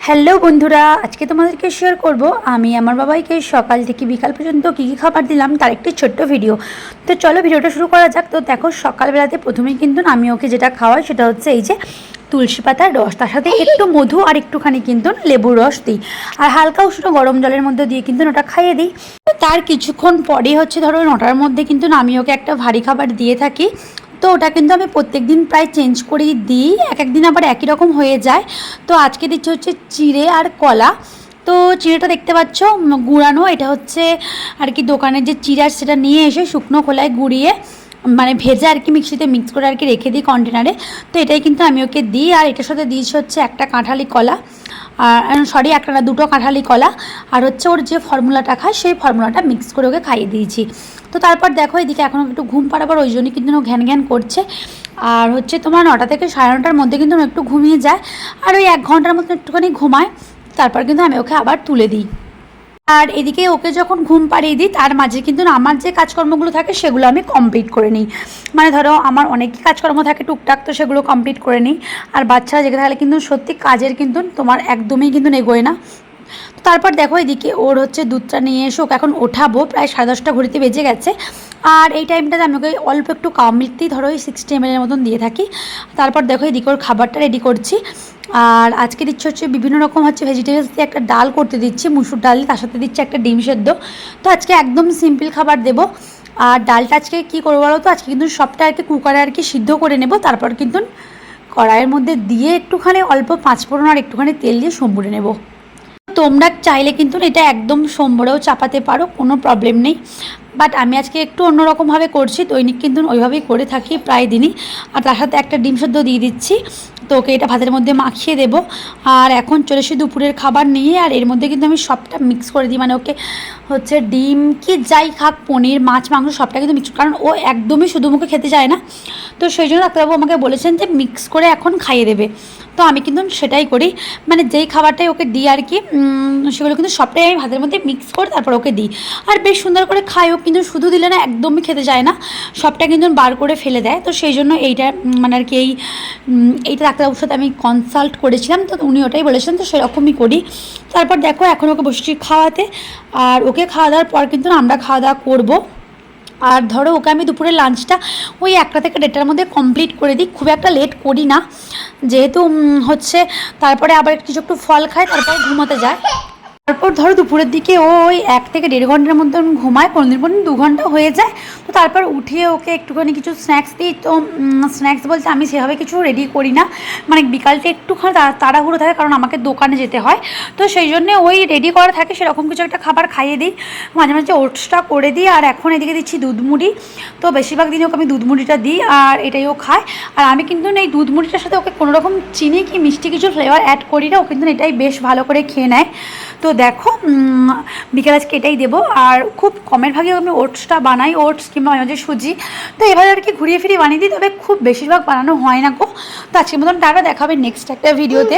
Hello বন্ধুরা, আজকে তোমাদেরকে শেয়ার করব। আমি আমার বাবাইকে সকাল থেকে বিকাল পর্যন্ত কী কী খাবার দিলাম তার একটি ছোট্ট ভিডিও তো চলো ভিডিওটা শুরু করা যাক। তো দেখো, সকালবেলাতে প্রথমেই কিন্তু আমি ওকে যেটা খাওয়াই সেটা হচ্ছে এই যে তুলসী পাতার রস। তার সাথে একটু মধু আর একটুখানি কিন্তু লেবুর রস দিই। আর হালকা উষ্ণ গরম জলের মধ্যে দিয়ে কিন্তু ওটা খাইয়ে দিই। তার কিছুক্ষণ পরে হচ্ছে ধরো নটার মধ্যে কিন্তু আমি ওকে একটা ভারী খাবার দিয়ে থাকি। তো ওটা কিন্তু আমি প্রত্যেক দিন প্রায় চেঞ্জ করেই দিই। এক এক দিন আবার একই রকম হয়ে যায়। তো আজকে দিচ্ছে হচ্ছে চিড়ে আর কলা। তো চিড়েটা দেখতে পাচ্ছ, গুঁড়ানো, এটা হচ্ছে আর কি দোকানের যে চিড়া সেটা নিয়ে এসে শুকনো খোলায় গুঁড়িয়ে মানে ভেজে আর কি মিক্সিতে মিক্স করে আর কি রেখে দিই কন্টেনারে তো এটাই কিন্তু আমি ওকে দিই। আর এটার সাথে দিয়েছি হচ্ছে একটা কাঁঠালি কলা। আর সরি একটা না, দুটো কাঁঠালি কলা। আর হচ্ছে ওর যে ফর্মুলাটা খায়, সেই ফর্মুলাটা মিক্স করে ওকে খাইয়ে দিয়েছি। তো তারপর দেখো, এদিকে এখন একটু ঘুম পাড়াবার, ওই জন্যই কিন্তু ঘ্যান ঘ্যান করছে। আর হচ্ছে তোমার নটা থেকে সাড়ে নটার মধ্যে কিন্তু একটু ঘুমিয়ে যায়। আর ওই এক ঘণ্টার মতো একটুখানি ঘুমায়। তারপর কিন্তু আমি ওকে আবার তুলে দিই। আর এদিকে ওকে যখন ঘুম পাড়িয়ে দিই, তার মাঝে কিন্তু আমার যে কাজকর্মগুলো থাকে, সেগুলো আমি কমপ্লিট করে নিই। মানে ধরো, আমার অনেকই কাজকর্ম থাকে টুকটাক, তো সেগুলো কমপ্লিট করে নিই। আর বাচ্চারা জেগে থাকলে কিন্তু সত্যি কাজের কিন্তু তোমার একদমই কিন্তু নেগোয় না। তারপর দেখো এদিকে ওর হচ্ছে দুধটা নিয়ে এসে এখন ওঠাবো, প্রায় সাড়ে দশটা ঘড়িতে বেজে গেছে। আর এই টাইমটাতে আমি ওকে অল্প একটু কাম মিল্কতেই ধরো ওই সিক্সটি এমএলের মতন দিয়ে থাকি। তারপর দেখো এদিকে ওর খাবারটা রেডি করছি। আর আজকে দিচ্ছি হচ্ছে বিভিন্ন রকম হচ্ছে ভেজিটেবলস দিয়ে একটা ডাল করতে দিচ্ছি, মুসুর ডাল, তার সাথে দিচ্ছি একটা ডিম সেদ্ধ। তো আজকে একদম সিম্পল খাবার দেবো। আর ডালটা আজকে কী করব বলো তো? আজকে কিন্তু সবটা আর কি কুকারে আর কি সিদ্ধ করে নেব, তারপর কিন্তু কড়াইয়ের মধ্যে দিয়ে একটুখানি অল্প পাঁচ ফোড়ন আর একটুখানি তেল দিয়ে সম্বুরে নেব। তোমরা চাইলে কিন্তু এটা একদম সোমবারেও চাপাতে পারো, কোনো প্রবলেম নেই। বাট আমি আজকে একটু অন্যরকমভাবে করছি, দৈনিক কিন্তু ওইভাবেই করে থাকি প্রায় দিনই। আর তার সাথে একটা ডিম সদ্য দিয়ে দিচ্ছি, তো ওকে এটা ভাতের মধ্যে মাখিয়ে দেবো। আর এখন চলে এসে দুপুরের খাবার নিয়ে, আর এর মধ্যে কিন্তু আমি সবটা মিক্স করে দিই। মানে ওকে হচ্ছে ডিম কি যাই খাক, পনির, মাছ, মাংস সবটা কিন্তু মিক্স কারণ ও একদমই শুধু মুখে খেতে চায় না। তো সেই জন্য ডাক্তারবাবু আমাকে বলেছেন যে মিক্স করে এখন খাইয়ে দেবে। তো আমি কিন্তু সেটাই করি। মানে যেই খাবারটাই ওকে দিই আর কি সেগুলো কিন্তু সবটাই আমি ভাতের মধ্যে মিক্স করে তারপর ওকে দিই। আর বেশ সুন্দর করে খায়, ও কিন্তু শুধু দিলে না একদমই খেতে চায় না। সবটা কিন্তু বার করে ফেলে দেয়। তো সেই জন্য এইটা মানে আর কি এই এইটা ডাক্তারবাবুর সাথে আমি কনসাল্ট করেছিলাম। তো উনি ওটাই বলেছিলেন তো সেরকমই করি। তারপর দেখো এখন ওকে বসছি খাওয়াতে। আর ওকে খাওয়া দাওয়ার পর কিন্তু আমরা খাওয়া দাওয়া করব। আর ধরো, ওকে আমি দুপুরে লাঞ্চটা ওই একটা থেকে দেড়টার মধ্যে কমপ্লিট করে দিই। খুব একটা লেট করি না। যেহেতু হচ্ছে, তারপরে আবার কিছু একটু ফল খায়, তারপরে ঘুমাতে যায়। তারপর ধরো দুপুরের দিকে ওই এক থেকে দেড় ঘণ্টার মতন ঘুমায় কোনো দিন কোনো দিন দু ঘণ্টা হয়ে যায়। তো তারপর উঠিয়ে ওকে একটুখানি কিছু স্ন্যাক্স দিই। তো স্ন্যাক্স বলতে আমি সেভাবে কিছু রেডি করি না। মানে বিকালটা একটুখানি তাড়া- তাড়াহুড়ো থাকে কারণ আমাকে দোকানে যেতে হয়। তো সেই জন্য ওই রেডি করা থাকে, সেরকম কিছু একটা খাবার খাইয়ে দিই। মাঝে মাঝে ওটসটা করে দিই আর এখন এদিকে দিচ্ছি দুধ মুড়ি। তো বেশিরভাগ দিনে ওকে আমি দুধ মুড়িটা দিই আর এটাই ও খায়। আর আমি কিন্তু এই দুধ মুড়িটার সাথে ওকে কোনো রকম চিনি কি মিষ্টি কিছু ফ্লেভার অ্যাড করি না। ও কিন্তু এটাই বেশ ভালো করে খেয়ে নেয়। তো দেখো বিকেল আজকে এটাই দেবো। আর খুব কমের ভাগে আমি ওটসটা বানাই, ওটস কিংবা মাঝে সুজি। তো এভাবে আর কি ঘুরিয়ে ফিরিয়ে বানিয়ে দিই, তবে খুব বেশিরভাগ বানানো হয় না গো। তো আজকের মতন টাটা, দেখাবে নেক্সট একটা ভিডিওতে